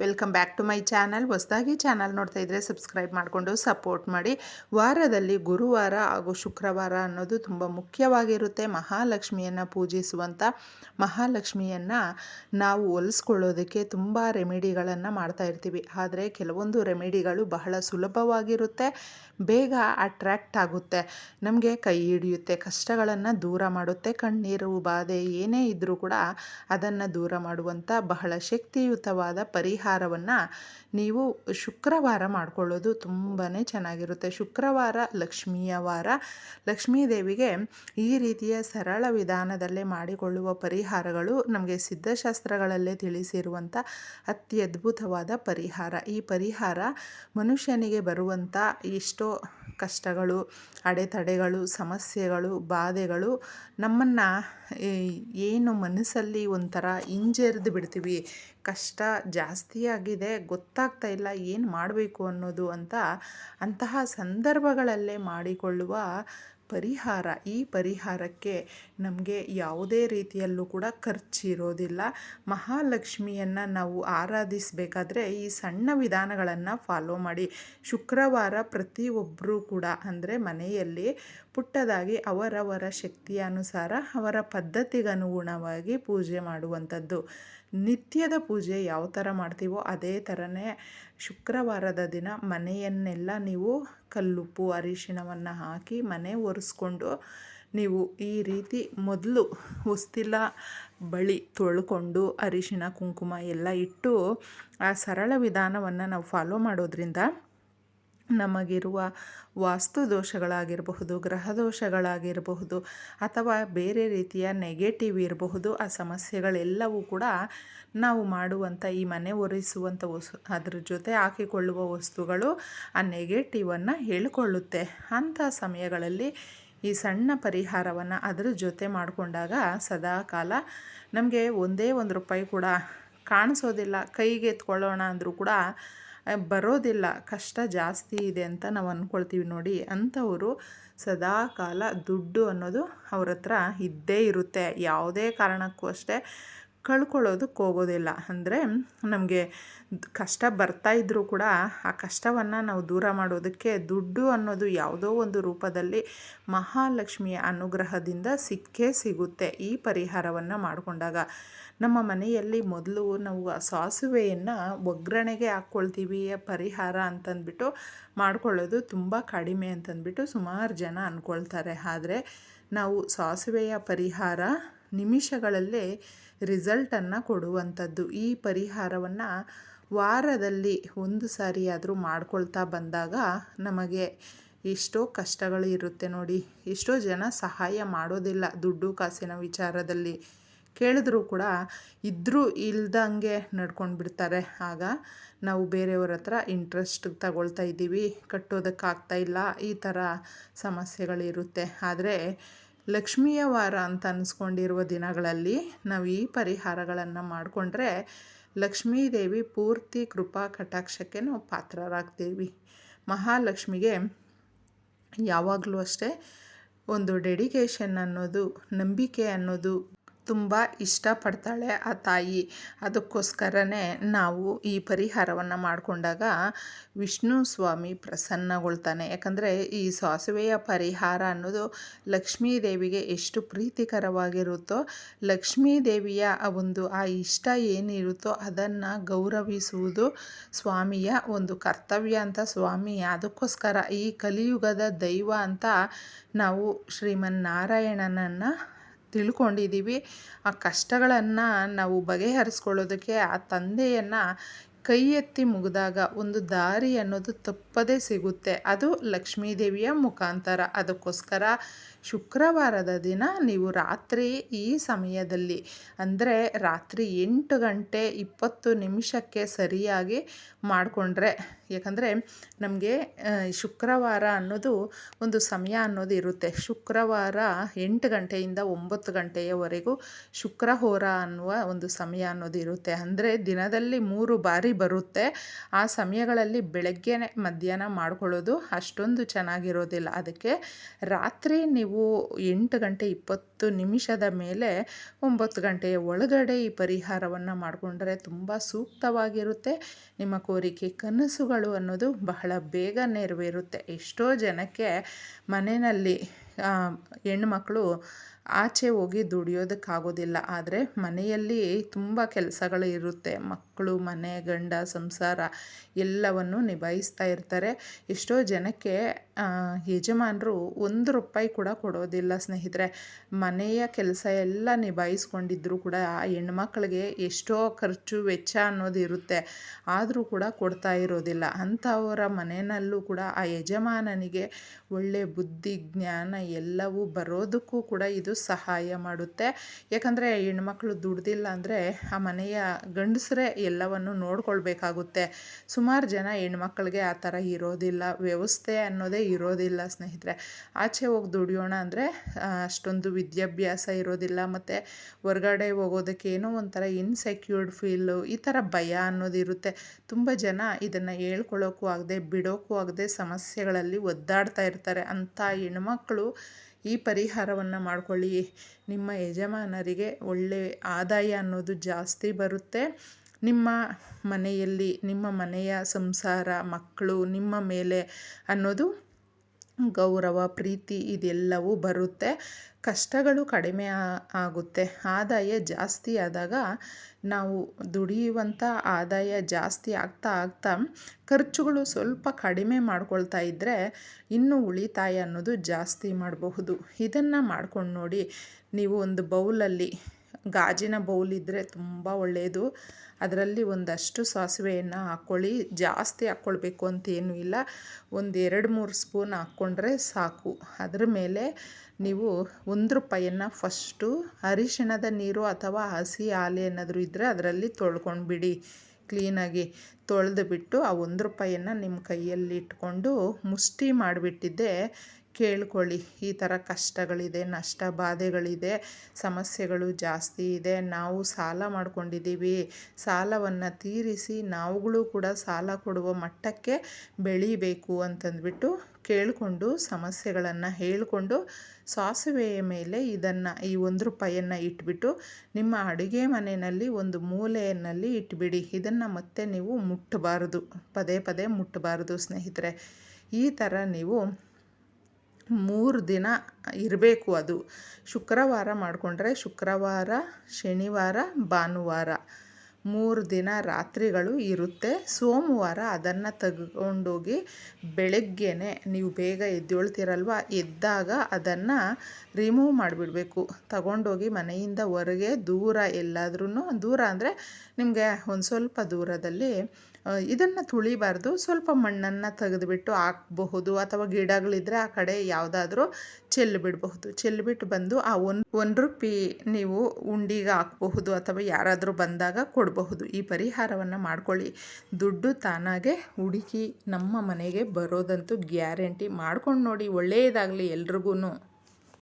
Welcome back to my channel ಹೊಸದಾಗಿ channel ನೋಡ್ತಾ ಇದ್ದರೆ ಸಬ್ಸ್ಕ್ರೈಬ್ ಮಾಡಿಕೊಂಡು ಸಪೋರ್ಟ್ ಮಾಡಿ. ವಾರದಲ್ಲಿ ಗುರುವಾರ ಹಾಗೂ ಶುಕ್ರವಾರ ಅನ್ನೋದು ತುಂಬ ಮುಖ್ಯವಾಗಿರುತ್ತೆ. ಮಹಾಲಕ್ಷ್ಮಿಯನ್ನು ಪೂಜಿಸುವಂಥ ಮಹಾಲಕ್ಷ್ಮಿಯನ್ನು ನಾವು ಹೊಲಿಸ್ಕೊಳ್ಳೋದಕ್ಕೆ ತುಂಬ ರೆಮಿಡಿಗಳನ್ನು ಮಾಡ್ತಾ ಇರ್ತೀವಿ. ಆದರೆ ಕೆಲವೊಂದು ರೆಮಿಡಿಗಳು ಬಹಳ ಸುಲಭವಾಗಿರುತ್ತೆ, ಬೇಗ ಅಟ್ರ್ಯಾಕ್ಟ್ ಆಗುತ್ತೆ. ನಮಗೆ ಕೈ ಹಿಡಿಯುತ್ತೆ, ಕಷ್ಟಗಳನ್ನು ದೂರ ಮಾಡುತ್ತೆ, ಕಣ್ಣೀರು, ಬಾಧೆ ಏನೇ ಇದ್ದರೂ ಕೂಡ ಅದನ್ನು ದೂರ ಮಾಡುವಂಥ ಬಹಳ ಶಕ್ತಿಯುತವಾದ ಪರಿಹಾರವನ್ನು ನೀವು ಶುಕ್ರವಾರ ಮಾಡಿಕೊಳ್ಳೋದು ತುಂಬಾ ಚೆನ್ನಾಗಿರುತ್ತೆ. ಶುಕ್ರವಾರ, ಲಕ್ಷ್ಮಿಯ ವಾರ. ಲಕ್ಷ್ಮೀ ದೇವಿಗೆ ಈ ರೀತಿಯ ಸರಳ ವಿಧಾನದಲ್ಲೇ ಮಾಡಿಕೊಳ್ಳುವ ಪರಿಹಾರಗಳು ನಮಗೆ ಸಿದ್ಧಶಾಸ್ತ್ರಗಳಲ್ಲೇ ತಿಳಿಸಿರುವಂಥ ಅತ್ಯದ್ಭುತವಾದ ಪರಿಹಾರ. ಈ ಪರಿಹಾರ ಮನುಷ್ಯನಿಗೆ ಬರುವಂಥ ಎಷ್ಟೋ ಕಷ್ಟಗಳು, ಅಡೆತಡೆಗಳು, ಸಮಸ್ಯೆಗಳು, ಬಾಧೆಗಳು ನಮ್ಮನ್ನು ಏನು ಮನಸ್ಸಲ್ಲಿ ಒಂಥರ ಹಿಂಜರಿದು ಬಿಡ್ತೀವಿ. ಕಷ್ಟ ಜಾಸ್ತಿ ಆಗಿದೆ, ಗೊತ್ತಾಗ್ತಾ ಇಲ್ಲ, ಏನು ಮಾಡಬೇಕು ಅನ್ನೋದು ಅಂತ ಅಂತಹ ಸಂದರ್ಭಗಳಲ್ಲೇ ಮಾಡಿಕೊಳ್ಳುವ ಪರಿಹಾರ, ಈ ಪರಿಹಾರಕ್ಕೆ ನಮಗೆ ಯಾವುದೇ ರೀತಿಯಲ್ಲೂ ಕೂಡ ಖರ್ಚಿರೋದಿಲ್ಲ. ಮಹಾಲಕ್ಷ್ಮಿಯನ್ನು ನಾವು ಆರಾಧಿಸಬೇಕಾದ್ರೆ ಈ ಸಣ್ಣ ವಿಧಾನಗಳನ್ನು ಫಾಲೋ ಮಾಡಿ. ಶುಕ್ರವಾರ ಪ್ರತಿಯೊಬ್ಬರೂ ಕೂಡ ಅಂದರೆ ಮನೆಯಲ್ಲಿ ಪುಟ್ಟದಾಗಿ ಅವರವರ ಶಕ್ತಿಯ ಅನುಸಾರ ಅವರ ಪದ್ಧತಿಗನುಗುಣವಾಗಿ ಪೂಜೆ ಮಾಡುವಂಥದ್ದು. ನಿತ್ಯದ ಪೂಜೆ ಯಾವ ಥರ ಮಾಡ್ತೀವೋ ಅದೇ ಥರನೇ ಶುಕ್ರವಾರದ ದಿನ ಮನೆಯನ್ನೆಲ್ಲ ನೀವು ಕಲ್ಲುಪ್ಪು, ಅರಿಶಿಣವನ್ನು ಹಾಕಿ ಮನೆ ಒರೆಸ್ಕೊಂಡು ನೀವು ಈ ರೀತಿ ಮೊದಲು ಉಸ್ತಿಲ ಬಳಿ ತೊಳ್ಕೊಂಡು ಅರಿಶಿಣ, ಕುಂಕುಮ ಎಲ್ಲ ಇಟ್ಟು ಆ ಸರಳ ವಿಧಾನವನ್ನು ನಾವು ಫಾಲೋ ಮಾಡೋದ್ರಿಂದ ನಮಗಿರುವ ವಾಸ್ತು ದೋಷಗಳಾಗಿರಬಹುದು ಗ್ರಹ ದೋಷಗಳಾಗಿರಬಹುದು ಅಥವಾ ಬೇರೆ ರೀತಿಯ ನೆಗೆಟಿವ್ ಇರಬಹುದು, ಆ ಸಮಸ್ಯೆಗಳೆಲ್ಲವೂ ಕೂಡ ನಾವು ಮಾಡುವಂಥ ಈ ಮನೆ ಒರೆಸುವಂಥ ವಸ್ತು, ಅದ್ರ ಜೊತೆ ಹಾಕಿಕೊಳ್ಳುವ ವಸ್ತುಗಳು ಆ ನೆಗೆಟಿವನ್ನು ಹೇಳಿಕೊಳ್ಳುತ್ತೆ. ಅಂಥ ಸಮಯಗಳಲ್ಲಿ ಈ ಸಣ್ಣ ಪರಿಹಾರವನ್ನು ಅದರ ಜೊತೆ ಮಾಡಿಕೊಂಡಾಗ ಸದಾಕಾಲ ನಮಗೆ ಒಂದೇ ಒಂದು ರೂಪಾಯಿ ಕೂಡ ಕಾಣಿಸೋದಿಲ್ಲ. ಕೈಗೆ ಎತ್ಕೊಳ್ಳೋಣ ಅಂದರೂ ಕೂಡ ಬರೋದಿಲ್ಲ. ಕಷ್ಟ ಜಾಸ್ತಿ ಇದೆ ಅಂತ ನಾವು ಅಂದ್ಕೊಳ್ತೀವಿ ನೋಡಿ. ಅಂಥವರು ಸದಾ ಕಾಲ ದುಡ್ಡು ಅನ್ನೋದು ಅವ್ರ ಹತ್ರ ಇದ್ದೇ ಇರುತ್ತೆ. ಯಾವುದೇ ಕಾರಣಕ್ಕೂ ಅಷ್ಟೇ. ಕಳ್ಕೊಳ್ಳೋದಕ್ಕೆ ಹೋಗೋದಿಲ್ಲ. ಅಂದರೆ ನಮಗೆ ಕಷ್ಟ ಬರ್ತಾ ಇದ್ದರೂ ಕೂಡ ಆ ಕಷ್ಟವನ್ನು ನಾವು ದೂರ ಮಾಡೋದಕ್ಕೆ ದುಡ್ಡು ಅನ್ನೋದು ಯಾವುದೋ ಒಂದು ರೂಪದಲ್ಲಿ ಮಹಾಲಕ್ಷ್ಮಿಯ ಅನುಗ್ರಹದಿಂದ ಸಿಕ್ಕೇ ಸಿಗುತ್ತೆ ಈ ಪರಿಹಾರವನ್ನು ಮಾಡಿಕೊಂಡಾಗ. ನಮ್ಮ ಮನೆಯಲ್ಲಿ ಮೊದಲು ನಾವು ಸಾಸುವೆಯನ್ನು ಒಗ್ಗರಣೆಗೆ ಹಾಕ್ಕೊಳ್ತೀವಿ ಪರಿಹಾರ ಅಂತಂದ್ಬಿಟ್ಟು ಮಾಡ್ಕೊಳ್ಳೋದು ತುಂಬ ಕಡಿಮೆ ಅಂತಂದ್ಬಿಟ್ಟು ಸುಮಾರು ಜನ ಅಂದ್ಕೊಳ್ತಾರೆ ಆದರೆ ನಾವು ಸಾಸುವೆಯ ಪರಿಹಾರ ನಿಮಿಷಗಳಲ್ಲೇ ರಿಸಲ್ಟನ್ನು ಕೊಡುವಂಥದ್ದು. ಈ ಪರಿಹಾರವನ್ನು ವಾರದಲ್ಲಿ ಒಂದು ಸಾರಿ ಆದರೂ ಮಾಡ್ಕೊಳ್ತಾ ಬಂದಾಗ ನಮಗೆ ಎಷ್ಟೋ ಕಷ್ಟಗಳು ಇರುತ್ತೆ ನೋಡಿ. ಎಷ್ಟೋ ಜನ ಸಹಾಯ ಮಾಡೋದಿಲ್ಲ ದುಡ್ಡು ಕಾಸಿನ ವಿಚಾರದಲ್ಲಿ. ಕೇಳಿದ್ರೂ ಕೂಡ ಇದ್ದರೂ ಇಲ್ದಂಗೆ ನಡ್ಕೊಂಡು ಬಿಡ್ತಾರೆ ಆಗ ನಾವು ಬೇರೆಯವ್ರ ಹತ್ರ ಇಂಟ್ರೆಸ್ಟ್ ತಗೊಳ್ತಾ ಇದ್ದೀವಿ, ಕಟ್ಟೋದಕ್ಕಾಗ್ತಾ ಇಲ್ಲ, ಈ ಥರ ಸಮಸ್ಯೆಗಳಿರುತ್ತೆ. ಆದರೆ ಲಕ್ಷ್ಮಿಯ ವಾರ ಅಂತ ಅನಿಸ್ಕೊಂಡಿರುವ ದಿನಗಳಲ್ಲಿ ನಾವು ಈ ಪರಿಹಾರಗಳನ್ನು ಮಾಡಿಕೊಂಡ್ರೆ ಲಕ್ಷ್ಮೀ ದೇವಿ ಪೂರ್ತಿ ಕೃಪಾ ಕಟಾಕ್ಷಕ್ಕೆ ನಾವು ಪಾತ್ರರಾಗ್ತೀವಿ. ಮಹಾಲಕ್ಷ್ಮಿಗೆ ಯಾವಾಗಲೂ ಅಷ್ಟೇ ಒಂದು ಡೆಡಿಕೇಶನ್ ಅನ್ನೋದು, ನಂಬಿಕೆ ಅನ್ನೋದು ತುಂಬ ಇಷ್ಟಪಡ್ತಾಳೆ ಆ ತಾಯಿ. ಅದಕ್ಕೋಸ್ಕರನೇ ನಾವು ಈ ಪರಿಹಾರವನ್ನು ಮಾಡಿಕೊಂಡಾಗ ವಿಷ್ಣು ಸ್ವಾಮಿ ಪ್ರಸನ್ನಗೊಳ್ತಾನೆ. ಯಾಕಂದರೆ ಈ ಸಾಸಿವೆಯ ಪರಿಹಾರ ಅನ್ನೋದು ಲಕ್ಷ್ಮೀ ದೇವಿಗೆ ಎಷ್ಟು ಪ್ರೀತಿಕರವಾಗಿರುತ್ತೋ ಲಕ್ಷ್ಮೀ ದೇವಿಯ ಒಂದು ಆ ಇಷ್ಟ ಏನಿರುತ್ತೋ ಅದನ್ನು ಗೌರವಿಸುವುದು ಸ್ವಾಮಿಯ ಒಂದು ಕರ್ತವ್ಯ ಅಂತ ಸ್ವಾಮಿ ಅದಕ್ಕೋಸ್ಕರ ಈ ಕಲಿಯುಗದ ದೈವ ಅಂತ ನಾವು ಶ್ರೀಮನ್ನಾರಾಯಣನನ್ನು ತಿಳ್ಕೊಂಡಿದ್ದೀವಿ. ಆ ಕಷ್ಟಗಳನ್ನು ನಾವು ಬಗೆಹರಿಸ್ಕೊಳ್ಳೋದಕ್ಕೆ ಆ ತಂದೆಯನ್ನು ಕೈ ಎತ್ತಿ ಮುಗಿದಾಗ ಒಂದು ದಾರಿ ಅನ್ನೋದು ತಪ್ಪದೇ ಸಿಗುತ್ತೆ. ಅದು ಲಕ್ಷ್ಮೀದೇವಿಯ ಮುಖಾಂತರ. ಅದಕ್ಕೋಸ್ಕರ ಶುಕ್ರವಾರದ ದಿನ ನೀವು ರಾತ್ರಿ ಈ ಸಮಯದಲ್ಲಿ, ಅಂದರೆ ರಾತ್ರಿ ಎಂಟು ಗಂಟೆ ಇಪ್ಪತ್ತು ನಿಮಿಷಕ್ಕೆ ಸರಿಯಾಗಿ ಮಾಡಿಕೊಂಡ್ರೆ ಯಾಕಂದರೆ ನಮಗೆ ಶುಕ್ರವಾರ ಅನ್ನೋದು ಒಂದು ಸಮಯ ಅನ್ನೋದು ಇರುತ್ತೆ. ಶುಕ್ರವಾರ ಎಂಟು ಗಂಟೆಯಿಂದ ಒಂಬತ್ತು ಗಂಟೆಯವರೆಗೂ ಶುಕ್ರಹೋರ ಅನ್ನುವ ಒಂದು ಸಮಯ ಅನ್ನೋದು ಇರುತ್ತೆ. ಅಂದರೆ ದಿನದಲ್ಲಿ ಮೂರು ಬಾರಿ ಬರುತ್ತೆ. ಆ ಸಮಯಗಳಲ್ಲಿ ಬೆಳಗ್ಗೆ ಮಧ್ಯಾಹ್ನ ಮಾಡ್ಕೊಳ್ಳೋದು ಅಷ್ಟೊಂದು ಚೆನ್ನಾಗಿರೋದಿಲ್ಲ. ಅದಕ್ಕೆ ರಾತ್ರಿ ನೀವು ಎಂಟು ಗಂಟೆ ಇಪ್ಪತ್ತು ನಿಮಿಷದ ಮೇಲೆ ಒಂಬತ್ತು ಗಂಟೆಯ ಒಳಗಡೆ ಈ ಪರಿಹಾರವನ್ನು ಮಾಡಿಕೊಂಡ್ರೆ ತುಂಬ ಸೂಕ್ತವಾಗಿರುತ್ತೆ. ನಿಮ್ಮ ಕೋರಿಕೆ, ಕನಸುಗಳು ಅನ್ನೋದು ಬಹಳ ಬೇಗ ನೆರವೇರುತ್ತೆ. ಎಷ್ಟೋ ಜನಕ್ಕೆ ಮನೆಯಲ್ಲಿ ಹೆಣ್ಮಕ್ಳು ಆಚೆ ಹೋಗಿ ದುಡಿಯೋದಕ್ಕಾಗೋದಿಲ್ಲ. ಆದರೆ ಮನೆಯಲ್ಲಿ ತುಂಬ ಕೆಲಸಗಳು ಇರುತ್ತೆ. ಮಕ್ಕಳು, ಮನೆ, ಗಂಡ, ಸಂಸಾರ ಎಲ್ಲವನ್ನು ನಿಭಾಯಿಸ್ತಾ ಇರ್ತಾರೆ. ಎಷ್ಟೋ ಜನಕ್ಕೆ ಯಜಮಾನರು ಒಂದು ರೂಪಾಯಿ ಕೂಡ ಕೊಡೋದಿಲ್ಲ ಸ್ನೇಹಿತರೆ. ಮನೆಯ ಕೆಲಸ ಎಲ್ಲ ನಿಭಾಯಿಸ್ಕೊಂಡಿದ್ರು ಕೂಡ ಹೆಣ್ಮಕ್ಳಿಗೆ ಎಷ್ಟೋ ಖರ್ಚು ವೆಚ್ಚ ಅನ್ನೋದು ಇರುತ್ತೆ ಆದರೂ ಕೂಡ ಕೊಡ್ತಾ ಇರೋದಿಲ್ಲ. ಅಂಥವರ ಮನೆಯಲ್ಲೂ ಕೂಡ ಆ ಯಜಮಾನನಿಗೆ ಒಳ್ಳೆ ಬುದ್ಧಿ, ಜ್ಞಾನ ಎಲ್ಲವೂ ಬರೋದಕ್ಕೂ ಕೂಡ ಇದು ಸಹಾಯ ಮಾಡುತ್ತೆ. ಯಾಕಂದರೆ ಹೆಣ್ಮಕ್ಳು ದುಡ್ದಿಲ್ಲ ಅಂದರೆ ಆ ಮನೆಯ ಗಂಡಸರೇ ಎಲ್ಲವನ್ನು ನೋಡ್ಕೊಳ್ಬೇಕಾಗುತ್ತೆ. ಸುಮಾರು ಜನ ಹೆಣ್ಮಕ್ಳಿಗೆ ಆ ಥರ ಇರೋದಿಲ್ಲ. ವ್ಯವಸ್ಥೆ ಅನ್ನೋದೇ ಇರೋದಿಲ್ಲ, ಸ್ನೇಹಿತರೆ. ಆಚೆ ಹೋಗಿ ದುಡಿಯೋಣ ಅಂದರೆ ಅಷ್ಟೊಂದು ವಿದ್ಯಾಭ್ಯಾಸ ಇರೋದಿಲ್ಲ, ಮತ್ತು ಹೊರಗಡೆ ಹೋಗೋದಕ್ಕೆ ಏನೋ ಒಂಥರ ಇನ್ಸೆಕ್ಯೂರ್ಡ್ ಫೀಲು ಈ ಥರ ಭಯ ಅನ್ನೋದು ಇರುತ್ತೆ. ತುಂಬ ಜನ ಇದನ್ನು ಹೇಳ್ಕೊಳ್ಳೋಕ್ಕೂ ಆಗದೆ ಬಿಡೋಕ್ಕೂ ಆಗದೆ ಸಮಸ್ಯೆಗಳಲ್ಲಿ ಒದ್ದಾಡ್ತಾ ಇರ್ತಾರೆ. ಅಂಥ ಹೆಣ್ಮಕ್ಳು ಈ ಪರಿಹಾರವನ್ನು ಮಾಡ್ಕೊಳ್ಳಿ. ನಿಮ್ಮ ಯಜಮಾನರಿಗೆ ಒಳ್ಳೆಯ ಆದಾಯ ಅನ್ನೋದು ಜಾಸ್ತಿ ಬರುತ್ತೆ. ನಿಮ್ಮ ಮನೆಯಲ್ಲಿ, ನಿಮ್ಮ ಮನೆಯ ಸಂಸಾರ, ಮಕ್ಕಳು, ನಿಮ್ಮ ಮೇಲೆ ಅನ್ನೋದು ಗೌರವ, ಪ್ರೀತಿ ಇದೆಲ್ಲವೂ ಬರುತ್ತೆ. ಕಷ್ಟಗಳು ಕಡಿಮೆ ಆಗುತ್ತೆ. ಆದಾಯ ಜಾಸ್ತಿ ಆದಾಗ ನಾವು ದುಡಿಯುವಂಥ ಆದಾಯ ಜಾಸ್ತಿ ಆಗ್ತಾ ಆಗ್ತಾ ಖರ್ಚುಗಳು ಸ್ವಲ್ಪ ಕಡಿಮೆ ಮಾಡ್ಕೊಳ್ತಾ ಇದ್ದರೆ ಇನ್ನೂ ಉಳಿತಾಯ ಅನ್ನೋದು ಜಾಸ್ತಿ ಮಾಡಬಹುದು. ಇದನ್ನು ಮಾಡ್ಕೊಂಡು ನೋಡಿ ನೀವು ಒಂದು ಬೌಲಲ್ಲಿ ಗಾಜಿನ ಬೌಲ್ ಇದ್ದರೆ ತುಂಬ ಒಳ್ಳೆಯದು ಅದರಲ್ಲಿ ಒಂದಷ್ಟು ಸಾಸಿವೆಯನ್ನು ಹಾಕ್ಕೊಳ್ಳಿ ಜಾಸ್ತಿ ಹಾಕ್ಕೊಳ್ಬೇಕು ಅಂತೇನೂ ಇಲ್ಲ. ಒಂದು ಎರಡು ಮೂರು ಸ್ಪೂನ್ ಹಾಕ್ಕೊಂಡ್ರೆ ಸಾಕು. ಅದ್ರ ಮೇಲೆ ನೀವು ಒಂದು ರೂಪಾಯಿಯನ್ನು ಫಸ್ಟು ಅರಿಶಿಣದ ನೀರು ಅಥವಾ ಹಸಿ ಹಾಲು ಏನಾದರೂ ಇದ್ದರೆ ಅದರಲ್ಲಿ ತೊಳ್ಕೊಂಡು ಬಿಡಿ ಕ್ಲೀನಾಗಿ ತೊಳೆದು ಬಿಟ್ಟು ಆ ಒಂದು ರೂಪಾಯಿಯನ್ನು ನಿಮ್ಮ ಕೈಯಲ್ಲಿ ಇಟ್ಕೊಂಡು ಮುಷ್ಟಿ ಮಾಡಿಬಿಟ್ಟಿದ್ದೆ. ಕೇಳ್ಕೊಳ್ಳಿ. ಈ ಥರ ಕಷ್ಟಗಳಿದೆ, ನಷ್ಟ ಬಾಧೆಗಳಿದೆ, ಸಮಸ್ಯೆಗಳು ಜಾಸ್ತಿ ಇದೆ, ನಾವು ಸಾಲ ಮಾಡ್ಕೊಂಡಿದ್ದೀವಿ. ಸಾಲವನ್ನು ತೀರಿಸಿ ನಾವುಗಳು ಕೂಡ ಸಾಲ ಕೊಡುವ ಮಟ್ಟಕ್ಕೆ ಬೆಳೀಬೇಕು ಅಂತಂದ್ಬಿಟ್ಟು ಕೇಳಿಕೊಂಡು ಸಮಸ್ಯೆಗಳನ್ನು ಹೇಳಿಕೊಂಡು ಸಾಸಿವೆಯ ಮೇಲೆ ಇದನ್ನು ಈ ಒಂದು ರೂಪಾಯಿಯನ್ನು ಇಟ್ಬಿಟ್ಟು ನಿಮ್ಮ ಅಡುಗೆ ಮನೆಯಲ್ಲಿ ಒಂದು ಮೂಲೆಯಲ್ಲಿ ಇಟ್ಬಿಡಿ. ಇದನ್ನು ಮತ್ತೆ ನೀವು ಮುಟ್ಟಬಾರದು. ಪದೇ ಪದೇ ಮುಟ್ಟಬಾರದು ಸ್ನೇಹಿತರೆ. ಈ ಥರ ನೀವು ಮೂರು ದಿನ ಇರಬೇಕು ಅದು. ಶುಕ್ರವಾರ ಮಾಡಿಕೊಂಡ್ರೆ ಶುಕ್ರವಾರ ಶನಿವಾರ ಭಾನುವಾರ. ಮೂರು ದಿನ ರಾತ್ರಿಗಳು ಇರುತ್ತೆ. ಸೋಮವಾರ ಅದನ್ನು ತಗೊಂಡೋಗಿ ಬೆಳಗ್ಗೆನೆ ನೀವು ಬೇಗ ಎದ್ದೇಳ್ತೀರಲ್ವ? ಎದ್ದಾಗ ಅದನ್ನು ರಿಮೂವ್ ಮಾಡಿಬಿಡಬೇಕು. ತಗೊಂಡೋಗಿ ಮನೆಯಿಂದ ಹೊರಗೆ ದೂರ ಎಲ್ಲಾದ್ರೂ ದೂರ ಅಂದರೆ ನಿಮಗೆ ಒಂದು ಸ್ವಲ್ಪ ದೂರದಲ್ಲಿ ಇದನ್ನು ತುಳಿಬಾರ್ದು. ಸ್ವಲ್ಪ ಮಣ್ಣನ್ನು ತೆಗೆದುಬಿಟ್ಟು ಹಾಕಬಹುದು. ಅಥವಾ ಗಿಡಗಳಿದ್ದರೆ ಆ ಕಡೆ ಯಾವುದಾದ್ರೂ ಚೆಲ್ಲಿಬಿಡಬಹುದು ಚೆಲ್ಲಿಬಿಟ್ಟು ಬಂದು ಆ ಒಂದು ರೂಪಿ ನೀವು ಉಂಡಿಗೆ ಹಾಕಬಹುದು. ಅಥವಾ ಯಾರಾದರೂ ಬಂದಾಗ ಕೊಡಬಹುದು ಈ ಪರಿಹಾರವನ್ನು ಮಾಡ್ಕೊಳ್ಳಿ. ದುಡ್ಡು ತಾನಾಗೆ ಹುಡುಕಿ ನಮ್ಮ ಮನೆಗೆ ಬರೋದಂತೂ ಗ್ಯಾರಂಟಿ. ಮಾಡ್ಕೊಂಡು ನೋಡಿ ಒಳ್ಳೆಯದಾಗಲಿ ಎಲ್ರಿಗೂ